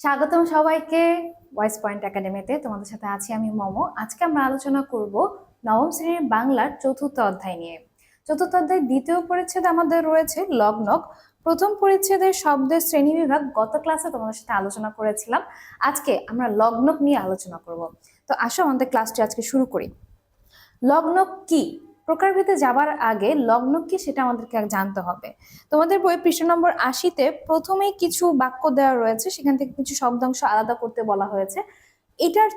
স্বাগতম সবাইকে voice point একাডেমিতে তোমাদের সাথে আছি আমি মম। আজকে আমরা আলোচনা করব নবম শ্রেণির বাংলার চতুর্থ অধ্যায় নিয়ে। চতুর্থ অধ্যায় দ্বিতীয় পরিচ্ছেদ আমাদের রয়েছে, লগ্নক। প্রথম পরিচ্ছেদের শব্দের শ্রেণি বিভাগ গত ক্লাসে তোমাদের সাথে আলোচনা করেছিলাম। আজকে আমরা লগ্নক নিয়ে আলোচনা করব। তো আসো আমাদের ক্লাসটি আজকে শুরু করি। লগ্নক কি? প্রকারভেদে যাবার আগে লগ্ন কি সেটা আমাদেরকে জানতে হবে। তোমাদের বই পৃষ্ঠ নম্বর আশিতে প্রথমেই কিছু বাক্য দেওয়া রয়েছে, সেখান থেকে কিছু শব্দাংশ আলাদা করতে বলা হয়েছে। এটার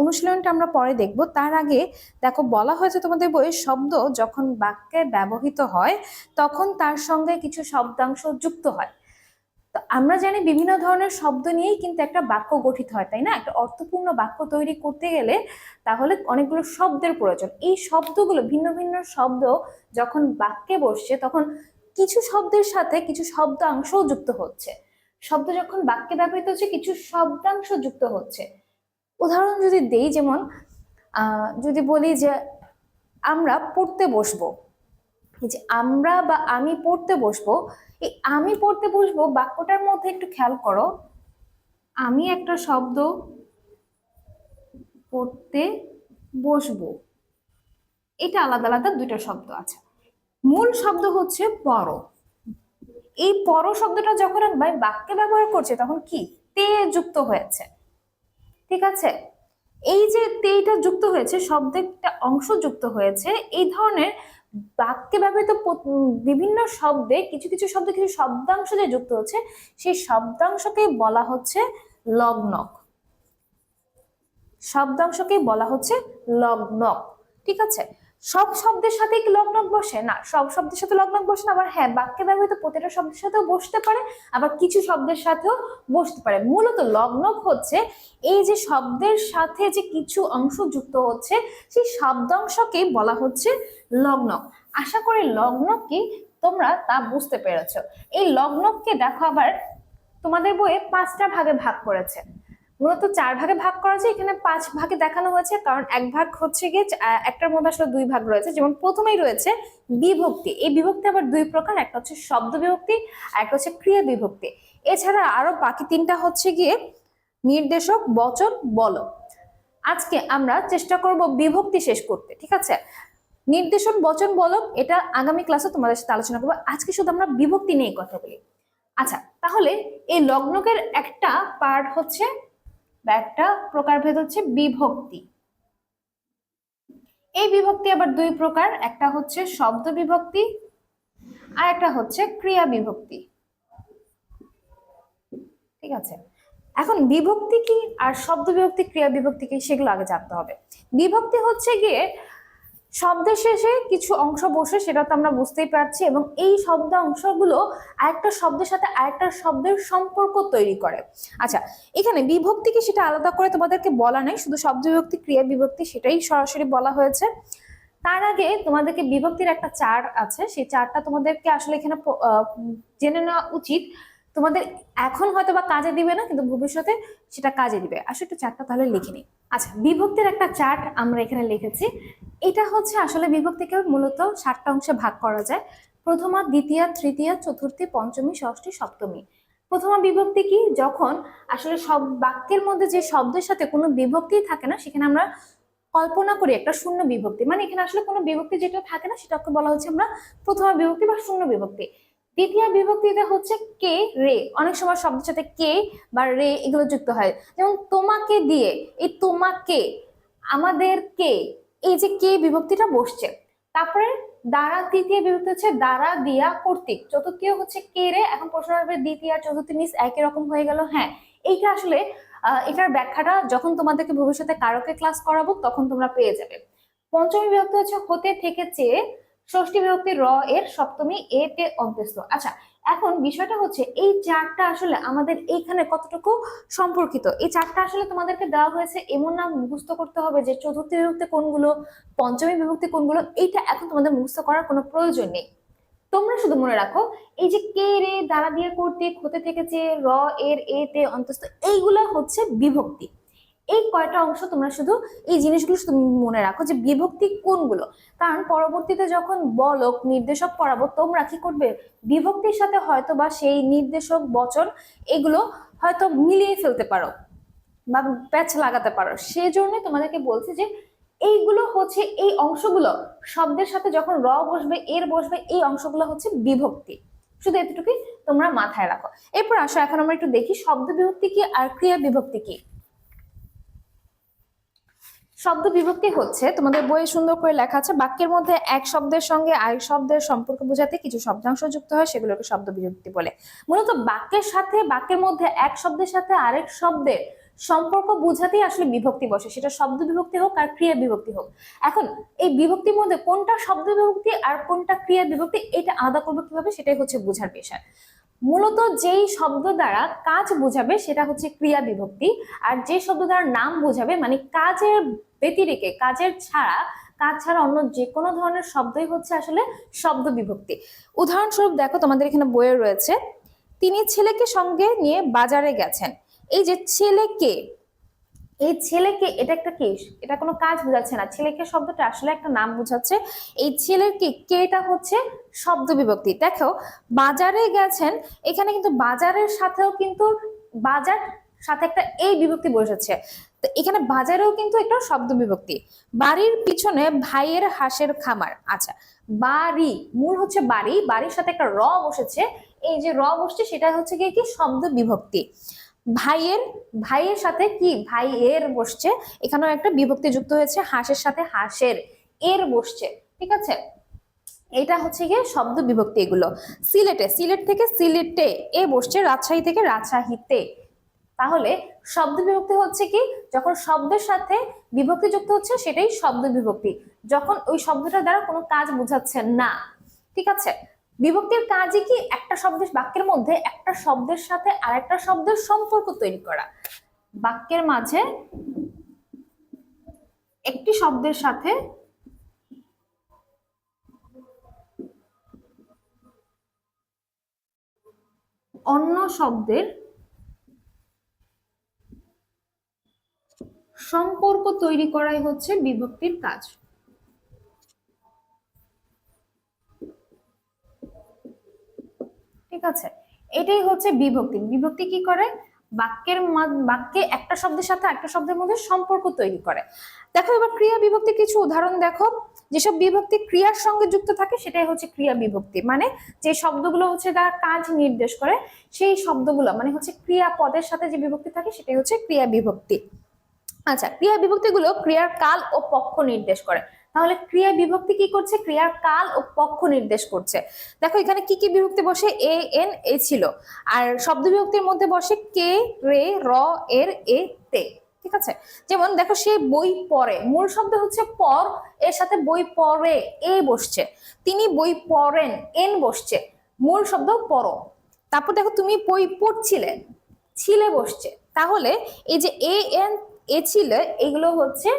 অনুশীলনটা আমরা পরে দেখব। তার আগে দেখো, বলা হয়েছে তোমাদের বইয়ে শব্দ যখন বাক্যে ব্যবহৃত হয়, তখন তার সঙ্গে কিছু শব্দাংশ যুক্ত হয়। তো আমরা জানি বিভিন্ন ধরনের শব্দ নিয়েই কিন্তু একটা বাক্য গঠিত হয়, তাই না? একটা অর্থপূর্ণ বাক্য তৈরি করতে গেলে তাহলে অনেকগুলো শব্দের প্রয়োজন। এই শব্দগুলো ভিন্ন ভিন্ন শব্দ যখন বাক্যে বসছে তখন কিছু শব্দের সাথে কিছু শব্দাংশও যুক্ত হচ্ছে। শব্দ যখন বাক্যে ব্যবহৃত হচ্ছে, কিছু শব্দাংশ যুক্ত হচ্ছে। উদাহরণ যদি দেই, যেমন যদি বলি যে আমরা পড়তে বসবো। যে আমরা বা আমি পড়তে বসবো এই আমি পড়তে বসবো, বাক্যটার মধ্যে একটু খেয়াল করো। আমি একটা শব্দ পড়তে বসবো। এটা আলাদা আলাদা দুইটা শব্দ আছে। মূল শব্দ হচ্ছে পর। এই পর শব্দটা যখন আমি বাক্যে ব্যবহার করছে, তখন কি? তে যুক্ত হয়েছে। ঠিক আছে? এই যে তেইটা যুক্ত হয়েছে, শব্দের একটা অংশ যুক্ত হয়েছে, এই ধরনের বাক্যে ব্যবহৃত বিভিন্ন শব্দে কিছু কিছু শব্দ, কিছু শব্দাংশ যে যুক্ত হচ্ছে, সেই শব্দাংশকে বলা হচ্ছে লগ্নক। শব্দাংশকে বলা হচ্ছে লগ্নক। ঠিক আছে? সব শব্দের সাথে কি লগ্নক বসে? না, সব শব্দের সাথে লগ্নক বসে না, আবার হ্যাঁ বাক্যে ব্যবহৃত প্রতিটা শব্দের সাথেও বসতে পারে, আবার কিছু শব্দের সাথেও বসতে পারে। মূলত লগ্নক হচ্ছে এই যে শব্দের সাথে যে কিছু অংশ যুক্ত হচ্ছে, সেই শব্দাংশকেই বলা হচ্ছে লগ্নক। আশা করি লগ্নক কি তোমরা তা বুঝতে পেরেছ। এই লগ্নককে দেখো আবার তোমাদের বইয়ে পাঁচটা ভাগে ভাগ করেছে। মূলত চার ভাগে ভাগ করা আছে এখানে পাঁচ ভাগে দেখানো হয়েছে, কারণ এক ভাগ হচ্ছে গিয়ে একটার মধ্যে আসলে দুই ভাগ রয়েছে। যেমন প্রথমেই রয়েছে বিভক্তি। এই বিভক্তি আবার দুই প্রকার, একটা হচ্ছে শব্দ বিভক্তি আর একটা হচ্ছে ক্রিয়া বিভক্তি। এছাড়া আরও বাকি তিনটা হচ্ছে গিয়ে নির্দেশক, বচন, বল। আজকে আমরা চেষ্টা করব বিভক্তি শেষ করতে, ঠিক আছে? নির্দেশন বচন বলক এটা আগামী ক্লাসে তোমাদের সাথে আলোচনা করব। আজকে শুধু আমরা বিভক্তি নিয়ে কথা বলি। আচ্ছা তাহলে এই লগ্নকের একটা পার্ট হচ্ছে বা একটা প্রকারভেদ হচ্ছে বিভক্তি। এই বিভক্তি আবার দুই প্রকার, একটা হচ্ছে শব্দ বিভক্তি আর একটা হচ্ছে ক্রিয়া বিভক্তি। ঠিক আছে? এখন বিভক্তি কি আর শব্দ বিভক্তি, ক্রিয়া বিভক্তি কি সেগুলো আগে জানতে হবে। বিভক্তি হচ্ছে গিয়ে শব্দের শেষে কিছু অংশ বসে সেটা তো আমরা বুঝতেই পারছি এবং এই শব্দ অংশগুলো আরেকটা শব্দের সাথে আরেকটা শব্দের সম্পর্ক তৈরি করে। আচ্ছা এখানে বিভক্তিকে সেটা আলাদা করে তোমাদেরকে বলা নেই, শুধু শব্দ বিভক্তি, ক্রিয়া বিভক্তি সেটাই সরাসরি বলা হয়েছে। তার আগে তোমাদেরকে বিভক্তির একটা চার আছে, সেই চারটা তোমাদেরকে আসলে এখানে জেনে নেওয়া উচিত। তোমাদের এখন হয়তো বা কাজে দিবে না, কিন্তু ভবিষ্যতে সেটা কাজে দিবে। আসলে একটু চার্টটা তাহলে লিখে নিই। আচ্ছা বিভক্তির একটা চার্ট আমরা এখানে লিখেছি। এটা হচ্ছে আসলে বিভক্তিকে মূলত সাতটা অংশে ভাগ করা যায়। প্রথমা, দ্বিতীয়া, তৃতীয়া, চতুর্থী, পঞ্চমী, ষষ্ঠী, সপ্তমী। প্রথমা বিভক্তি কি? যখন আসলে সব বাক্যের মধ্যে যে শব্দের সাথে কোনো বিভক্তি থাকে না, সেখানে আমরা কল্পনা করি একটা শূন্য বিভক্তি। মানে এখানে আসলে কোনো বিভক্তি যেটা থাকে না, সেটাকে বলা হচ্ছে আমরা প্রথমা বিভক্তি বা শূন্য বিভক্তি। দ্বিতীয় বিভক্তিতে হচ্ছে কে, রে। অনেক সময় শব্দের সাথে কে বা রে এগুলো যুক্ত হয়। যেমন তোমাকে দিয়ে, এই তোমাকে, আমাদের কে, এই যে কে বিভক্তিটা বসছে। তারপরে দ্বারা, তৃতীয় বিভক্তি হচ্ছে দ্বারা, দিয়া, কর্তৃক। চতুর্থীয় হচ্ছে কে রে, এখন প্রশ্ন হবে দ্বিতীয় আর চতুর্থী মিস একই রকম হয়ে গেল। হ্যাঁ এইটা আসলে এটার ব্যাখ্যাটা যখন তোমাদেরকে ভবিষ্যতে কারকে ক্লাস করাবো, তখন তোমরা পেয়ে যাবে। পঞ্চমী বিভক্তি হচ্ছে হতে থেকে চেয়ে ষষ্ঠী বিভক্তি র এর সপ্তমী এ তে অন্তস্থ। আচ্ছা এখন বিষয়টা হচ্ছে এই চারটা আসলে আমাদের এইখানে কতটুকু সম্পর্কিত? এই চারটা আসলে তোমাদেরকে দেওয়া হয়েছে এমন না মুখস্থ করতে হবে যে চতুর্থী বিভক্তি কোনগুলো, পঞ্চমী বিভক্তি কোনগুলো, এইটা এখন তোমাদের মুখস্থ করার কোনো প্রয়োজন নেই। তোমরা শুধু মনে রাখো, এই যে কে রে দ্বারা দিয়ে কর্তৃক হতে থেকেছে র, এর, এ তে অন্তস্থ, এইগুলো হচ্ছে বিভক্তি। এই কয়টা অংশ তোমরা শুধু এই জিনিসগুলো শুধু মনে রাখো যে বিভক্তি কোনগুলো? কারণ পরবর্তীতে যখন বলক, নির্দেশক পড়াবো, তোমরা কি করবে? বিভক্তির সাথে হয়তো বা সেই নির্দেশক, বচন এগুলো হয়তো মিলিয়ে ফেলতে পারো বা প্যাচ লাগাতে পারো। সেজন্য তোমাদেরকে বলছি যে এইগুলো হচ্ছে এই অংশগুলো, শব্দের সাথে যখন র বসবে, এর বসবে, এই অংশগুলো হচ্ছে বিভক্তি। শুধু এতটুকুই তোমরা মাথায় রাখো। এরপর আসো, এখন আমরা একটু দেখি শব্দ বিভক্তি কি আর ক্রিয়া বিভক্তি কি। শব্দ বিভক্তি হচ্ছে, তোমাদের বইয়ে সুন্দর করে লেখা আছে, বাক্যের মধ্যে এক শব্দের সঙ্গে আরেক শব্দের সম্পর্ক বোঝাতে কিছু শব্দাংশ যুক্ত হয়, সেগুলোকে শব্দ বিভক্তি বলে। মূলত বাক্যের সাথে, বাক্যের মধ্যে এক শব্দের সাথে আরেক শব্দের সম্পর্ক বোঝাতেই আসলে বিভক্তি বসে। সেটা শব্দ বিভক্তি হোক আর ক্রিয়া বিভক্তি হোক। এখন এই বিভক্তির মধ্যে কোনটা শব্দ বিভক্তি আর কোনটা ক্রিয়া বিভক্তি, এটা আলাদা করব কীভাবে, সেটাই হচ্ছে বোঝার বিষয় মূলত যেই শব্দ দ্বারা কাজ বোঝাবে, সেটা হচ্ছে ক্রিয়া বিভক্তি, আর যে শব্দ দ্বারা নাম বোঝাবে মানে কাজের ব্যতিরেকে, কাজের ছাড়া, কাজ ছাড়া অন্য যে কোনো ধরনের শব্দই হচ্ছে আসলে শব্দ বিভক্তি। উদাহরণস্বরূপ দেখো, তোমাদের এখানে বইয়ে রয়েছে, তিনি ছেলেকে সঙ্গে নিয়ে বাজারে গেছেন। এই যে ছেলেকে, এই ছেলেকে, এটা একটা কি? এটা কোনো কাজ বোঝাচ্ছে না। ছেলেকে শব্দটা আসলে একটা নাম বোঝাচ্ছে। এই ছেলের কি? কেটা হচ্ছে? শব্দ বিভক্তি। দেখো, বাজারে গেছেন, এখানে কিন্তু বাজারের সাথেও কিন্তু বাজার সাথে একটা এই বিভক্তি বসেছে। তো এখানে বাজারেও কিন্তু একটা শব্দ বিভক্তি। বাড়ির পিছনে ভাইয়ের হাঁসের খামার। আচ্ছা বাড়ি, মূল হচ্ছে বাড়ি, বাড়ির সাথে একটা র বসেছে। এই যে র বসছে, সেটা হচ্ছে কি কি? শব্দ বিভক্তি। ভাইয়ের ভাইয়ের সাথে কি? ভাই এর বসছে। এখানেও একটা বিভক্তি যুক্ত হয়েছে, হাঁসের সাথে হাঁসের। এর বসছে। ঠিক আছে? এটা হচ্ছে গিয়ে শব্দ বিভক্তি এগুলো। সিলেটে, সিলেট থেকে সিলেটে এ বসছে, রাজশাহী থেকে রাজশাহীতে। তাহলে শব্দ বিভক্তি হচ্ছে কি? যখন শব্দের সাথে বিভক্তি যুক্ত হচ্ছে, সেটাই শব্দ বিভক্তি। যখন ওই শব্দটার দ্বারা কোনো কাজ বোঝাচ্ছে না। ঠিক আছে? বিভক্তির কাজই কি? একটা শব্দের বাক্যের মধ্যে একটা শব্দের সাথে আরেকটা শব্দের সম্পর্ক তৈরি করা। বাক্যের মাঝে একটি শব্দের সাথে অন্য শব্দের সম্পর্ক তৈরি করাই হচ্ছে বিভক্তির কাজ। ঠিক আছে? এটাই হচ্ছে বিভক্তি। বিভক্তি কি করে? বাক্যের বাক্যে একটা শব্দের সাথে একটা শব্দের মধ্যে সম্পর্ক তৈরি করে। দেখো এবার ক্রিয়া বিভক্তি কিছু উদাহরণ দেখো। যেসব বিভক্তি ক্রিয়ার সঙ্গে যুক্ত থাকে, সেটাই হচ্ছে ক্রিয়া বিভক্তি। মানে যে শব্দগুলো হচ্ছে তার কাজ নির্দেশ করে, সেই শব্দগুলো মানে হচ্ছে ক্রিয়া পদের সাথে যে বিভক্তি থাকে, সেটাই হচ্ছে ক্রিয়া বিভক্তি। আচ্ছা ক্রিয়া বিভক্তিগুলো ক্রিয়ার কাল ও পক্ষ নির্দেশ করে। তাহলে ক্রিয়া বিভক্তি কি করছে? ক্রিয়ার কাল ও পক্ষ নির্দেশ করছে। দেখো, এখানে কি কি বিভক্তি বসে? এ, এন, এ ছিল। আর শব্দ বিভক্তির মধ্যে বসে কে, রে, র, এর, এ, তে। ঠিক আছে? যেমন দেখো, সে বই পড়ে। মূল শব্দ হচ্ছে পর, এর সাথে বই পড়ে। এ বসছে। তিনি বই পড়েন। এন বসছে। মূল শব্দ পড়ো। তারপর দেখো, তুমি বই পড়ছিলে। ছিলে বসছে। তাহলে এই যে এ, এন এ ছিল, এগুলো হচ্ছে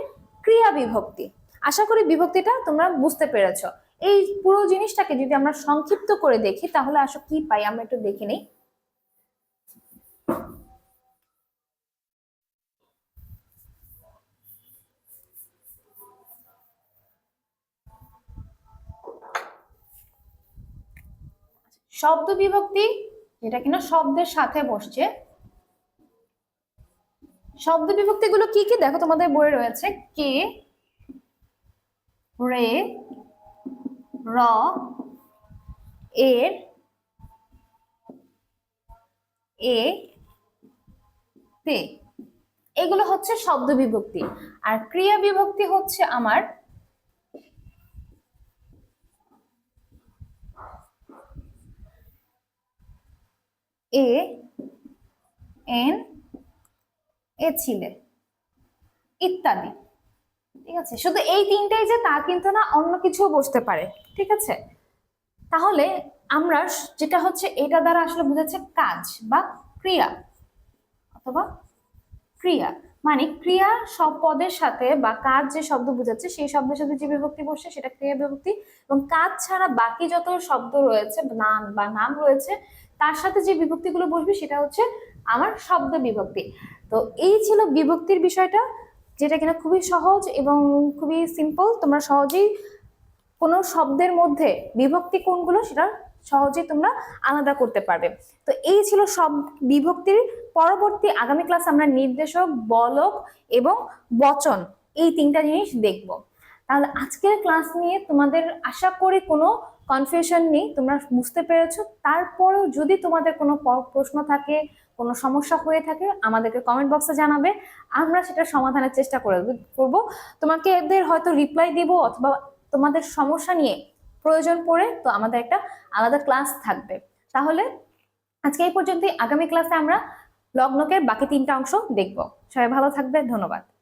ক্রিয়া বিভক্তি। আশা করি বিভক্তিটা তোমরা বুঝতে পেরেছ। এই পুরো জিনিসটাকে যদি আমরা সংক্ষিপ্ত করে দেখি, তাহলে আসলে কি পাই, আমরা একটু দেখে নেই। শব্দ বিভক্তি, যেটা কিনা শব্দের সাথে বসছে শব্দ বিভক্তিগুলো কি কি? দেখো তোমাদের বইয়ে রয়েছে কে, রে, র, এর, এ, তে। এগুলো হচ্ছে শব্দ বিভক্তি। আর ক্রিয়া বিভক্তি হচ্ছে আমার এ, এন এ ছিলে। ইত্যাদি। ঠিক আছে? শুধু এই তিনটাই যে তা কিন্তু না, অন্য কিছুও বসতে পারে। ঠিক আছে? তাহলে আমরা যেটা হচ্ছে, এটা দ্বারা আসলে বোঝাচ্ছে কাজ বা ক্রিয়া অথবা ক্রিয়া। মানে ক্রিয়া সব পদের সাথে বা কাজ যে শব্দ বোঝাচ্ছে, সেই শব্দের সাথে যে বিভক্তি বসছে, সেটা ক্রিয়া বিভক্তি। এবং কাজ ছাড়া বাকি যত শব্দ রয়েছে নাম বা নাম রয়েছে, তার সাথে যে বিভক্তিগুলো বসবে, সেটা হচ্ছে আমার শব্দ বিভক্তি। তো এই ছিল বিভক্তির বিষয়টা, যেটা কিনা খুবই সহজ এবং খুবই সিম্পল তোমরা সহজেই কোনো শব্দের মধ্যে বিভক্তি কোনগুলো সেটা সহজেই তোমরা আলাদা করতে পারবে। তো এই ছিল সব বিভক্তির পরবর্তী আগামী ক্লাস আমরা নির্দেশক, বলক এবং বচন এই তিনটা জিনিস দেখব। তাহলে আজকের ক্লাস নিয়ে তোমাদের আশা করি কোনো কনফিউশন নেই, তোমরা বুঝতে পেরেছ। তারপরেও যদি তোমাদের কোনো প্রশ্ন থাকে, কোনো সমস্যা হয়ে থাকে, আমাদেরকে কমেন্ট বক্সে জানাবে। আমরা সেটা সমাধানের চেষ্টা করে করব। তোমাকে এদের হয়তো রিপ্লাই দিব অথবা তোমাদের সমস্যা নিয়ে প্রয়োজন পড়ে, তো আমাদের একটা আলাদা ক্লাস থাকবে। তাহলে আজকে এই পর্যন্তই। আগামী ক্লাসে আমরা লগ্নকের বাকি তিনটা অংশ দেখব। সবাই ভালো থাকবে, ধন্যবাদ।